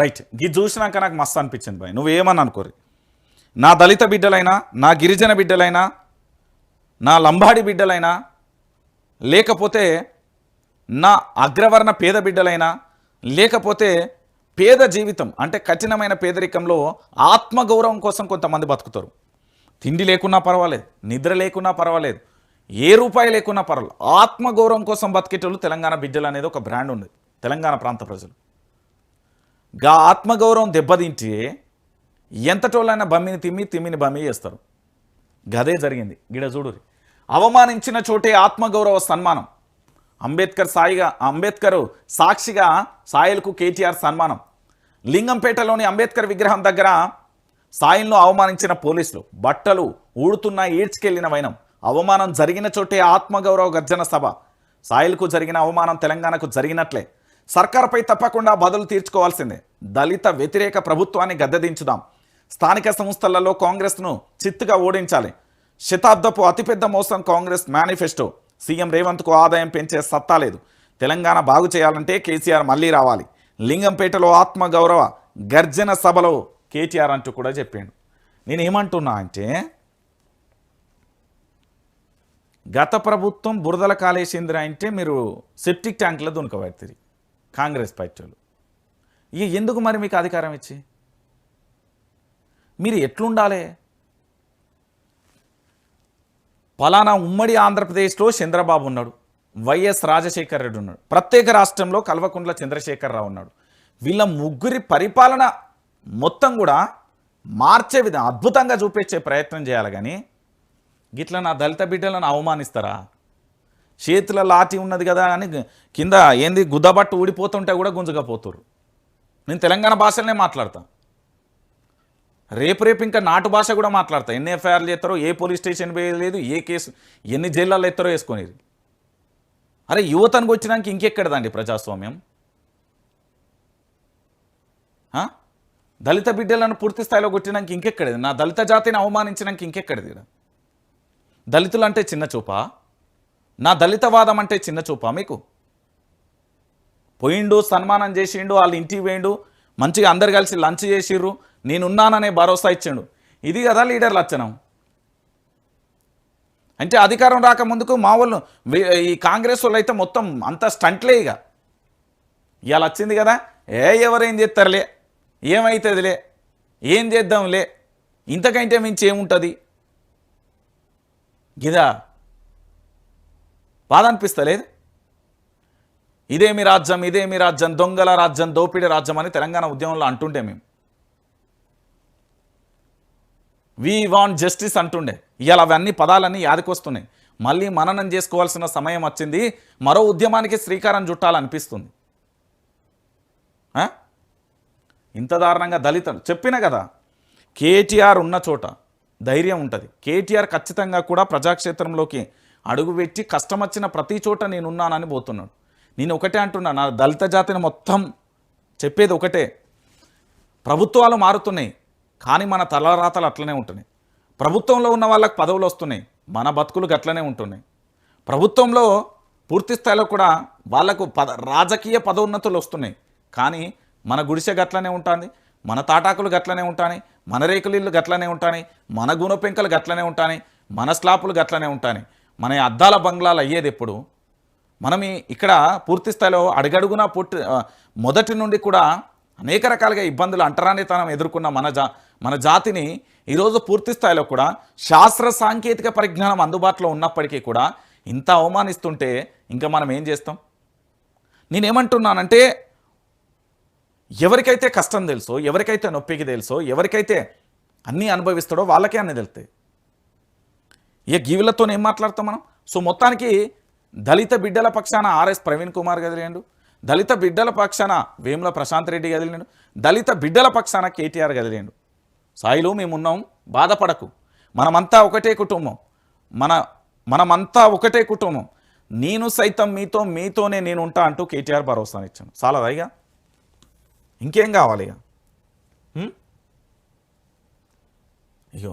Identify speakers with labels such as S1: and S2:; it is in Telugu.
S1: రైట్ ఇది చూసినాక నాకు మస్తు అనిపించింది బాయ్ నువ్వేమని అనుకోరు? నా దళిత బిడ్డలైనా నా గిరిజన బిడ్డలైనా నా లంబాడి బిడ్డలైనా లేకపోతే నా అగ్రవర్ణ పేద బిడ్డలైనా లేకపోతే పేద జీవితం అంటే కఠినమైన పేదరికంలో ఆత్మగౌరవం కోసం కొంతమంది బతుకుతారు. తిండి లేకున్నా పర్వాలేదు నిద్ర లేకున్నా పర్వాలేదు ఏ రూపాయి లేకున్నా పర్వాలేదు. ఆత్మగౌరవం కోసం బతికేటోళ్ళు తెలంగాణ బిడ్డలు అనేది ఒక బ్రాండ్ ఉంది. తెలంగాణ ప్రాంత ప్రజలు. గా ఆత్మగౌరవం దెబ్బతింటే ఎంతటోళ్ళైనా బమ్మిని తిమ్మి తిమ్మిని బమ్మి చేస్తారు. గదే జరిగింది. గిడ చూడురి అవమానించిన చోటే ఆత్మగౌరవ సన్మానం. అంబేద్కర్ సాయిగా అంబేద్కర్ సాక్షిగా సాయిలకు కేటీఆర్ సన్మానం. లింగంపేటలోని అంబేద్కర్ విగ్రహం దగ్గర సాయిల్ను అవమానించిన పోలీసులు. బట్టలు ఊడుతున్న ఈడ్చుకెళ్ళిన వైనం. అవమానం జరిగిన చోటే ఆత్మగౌరవ గర్జన సభ. సాయిల్కు జరిగిన అవమానం తెలంగాణకు జరిగినట్లే. సర్కార్పై తప్పకుండా బదులు తీర్చుకోవాల్సిందే. దళిత వ్యతిరేక ప్రభుత్వాన్ని గద్దెదించుదాం. స్థానిక సంస్థలలో కాంగ్రెస్ను చిత్తుగా ఓడించాలి. శతాబ్దపు అతిపెద్ద మోసం కాంగ్రెస్ మేనిఫెస్టో. సీఎం రేవంత్కు ఆదాయం పెంచే సత్తా లేదు. తెలంగాణ బాగు చేయాలంటే కేసీఆర్ మళ్ళీ రావాలి. లింగంపేటలో ఆత్మగౌరవ గర్జన సభలో కేటీఆర్ అంటూ కూడా చెప్పాడు. నేను ఏమంటున్నా అంటే గత ప్రభుత్వం బురదల కాళేశేంద్ర అంటే మీరు సెప్టిక్ ట్యాంకులో దునకబడుతుంది కాంగ్రెస్ పార్టీ ఇక ఎందుకు మరి మీకు అధికారం ఇచ్చి? మీరు ఎట్లుండాలి? పలానా ఉమ్మడి ఆంధ్రప్రదేశ్లో చంద్రబాబు ఉన్నాడు వైఎస్ రాజశేఖర్ రెడ్డి ఉన్నాడు ప్రత్యేక రాష్ట్రంలో కల్వకుంట్ల చంద్రశేఖరరావు ఉన్నాడు. వీళ్ళ ముగ్గురి పరిపాలన మొత్తం కూడా మార్చే విధంగా అద్భుతంగా చూపించే ప్రయత్నం చేయాలి కానీ గిట్ల నా దళిత బిడ్డలను అవమానిస్తారా? చేతుల లాటి ఉన్నది కదా అని కింద ఏంది గుద్దబట్టు ఊడిపోతుంటే కూడా గుంజుకపోతురు. నేను తెలంగాణ భాషలోనే మాట్లాడతాను రేపు రేపు ఇంకా నాటు భాష కూడా మాట్లాడతా. ఎన్ని ఎఫ్ఐఆర్లు చేస్తారో ఏ పోలీస్ స్టేషన్ వేయలేదు ఏ కేసు ఎన్ని జైళ్ళల్లో ఎత్తారో వేసుకొని అరే యువతనికి వచ్చినాక ఇంకెక్కడదండి ప్రజాస్వామ్యం? దళిత బిడ్డలను పూర్తి స్థాయిలో కొట్టినాక ఇంకెక్కడది? నా దళిత జాతిని అవమానించినాక ఇంకెక్కడది దళితులు అంటే చిన్న చూపా? నా దళితవాదం అంటే చిన్న చూపా మీకు? పోయిండు సన్మానం చేసిండు వాళ్ళ ఇంటికి పోయిండు మంచిగా అందరు కలిసి లంచ్ చేసిర్రు నేనున్నాననే భరోసా ఇచ్చిండు. ఇది కదా లీడర్ లక్షణం అంటే అధికారం రాకముందుకు మా వాళ్ళు ఈ కాంగ్రెస్ వాళ్ళు అయితే మొత్తం అంత స్టంట్లే ఇక. ఇవాళ వచ్చింది కదా ఏ ఎవరేం చేస్తారులే? ఏమవుతుందిలే ఏం చేద్దాంలే? ఇంతకంటే మించి ఏముంటుంది? గిదా బాధ అనిపిస్తలేదు ఇదేమి రాజ్యం ఇదేమి రాజ్యం దొంగల రాజ్యం దోపిడీ రాజ్యం అని తెలంగాణ ఉద్యమంలో అంటుండే మేము. వీ వాంట్ జస్టిస్ అంటుండే. ఇవాళ అవన్నీ పదాలన్నీ యాదకొస్తున్నాయి. మళ్ళీ మననం చేసుకోవాల్సిన సమయం వచ్చింది. మరో ఉద్యమానికి శ్రీకారం చుట్టాలనిపిస్తుంది. ఇంత దారుణంగా దళితులు చెప్పిన కదా కేటీఆర్ ఉన్న చోట ధైర్యం ఉంటుంది. కేటీఆర్ ఖచ్చితంగా కూడా ప్రజాక్షేత్రంలోకి అడుగుపెట్టి కష్టం వచ్చిన ప్రతి చోట నేనున్నానని పోతున్నాడు. నేను ఒకటే అంటున్నా నా దళిత జాతిని మొత్తం చెప్పేది ఒకటే. ప్రభుత్వాలు మారుతున్నాయి కానీ మన తలరాతలు అట్లనే ఉంటున్నాయి. ప్రభుత్వంలో ఉన్న వాళ్ళకి పదవులు వస్తున్నాయి మన బతుకులు గట్లనే ఉంటున్నాయి. ప్రభుత్వంలో పూర్తి స్థాయిలో కూడా వాళ్ళకు పద రాజకీయ పదోన్నతులు వస్తున్నాయి. కానీ మన గుడిసె గట్లనే ఉంటుంది మన తాటాకులు గట్లనే ఉంటాయి మన రేకులు ఇళ్ళు గట్లనే ఉంటాయి మన గుణపెంకలు గట్లనే ఉంటాయి మన స్లాపులు గట్లనే ఉంటాయి మన అద్దాల బంగ్లాలు అయ్యేది ఎప్పుడు? మనం ఇక్కడ పూర్తి స్థాయిలో అడుగడుగునా పుట్టి మొదటి నుండి కూడా అనేక రకాలుగా ఇబ్బందులు అంటరానితనం ఎదుర్కొన్న మన జా మన జాతిని ఈరోజు పూర్తి స్థాయిలో కూడా శాస్త్ర సాంకేతిక పరిజ్ఞానం అందుబాటులో ఉన్నప్పటికీ కూడా ఇంత అవమానిస్తుంటే ఇంకా మనం ఏం చేస్తాం? నేనేమంటున్నానంటే ఎవరికైతే కష్టం తెలుసో ఎవరికైతే నొప్పికి తెలుసో ఎవరికైతే అన్నీ అనుభవిస్తాడో వాళ్ళకే అన్నీ తెలుస్తాయి. ఇక గీవులతో ఏం మాట్లాడతాం మనం? సో మొత్తానికి దళిత బిడ్డల పక్షాన ఆర్ఎస్ ప్రవీణ్ కుమార్ గదిలేండు దళిత బిడ్డల పక్షాన వేముల ప్రశాంత్ రెడ్డి గదిలేండు దళిత బిడ్డల పక్షాన కేటీఆర్ గదిలేండు. సాయిలు మేమున్నాం బాధపడకు. మనమంతా ఒకటే కుటుంబం. మన మనమంతా ఒకటే కుటుంబం. నేను సైతం మీతో మీతోనే నేను ఉంటా అంటూ కేటీఆర్ భరోసానిచ్చాను చాలా ఇక ఇంకేం కావాలి ఇక అయ్యో.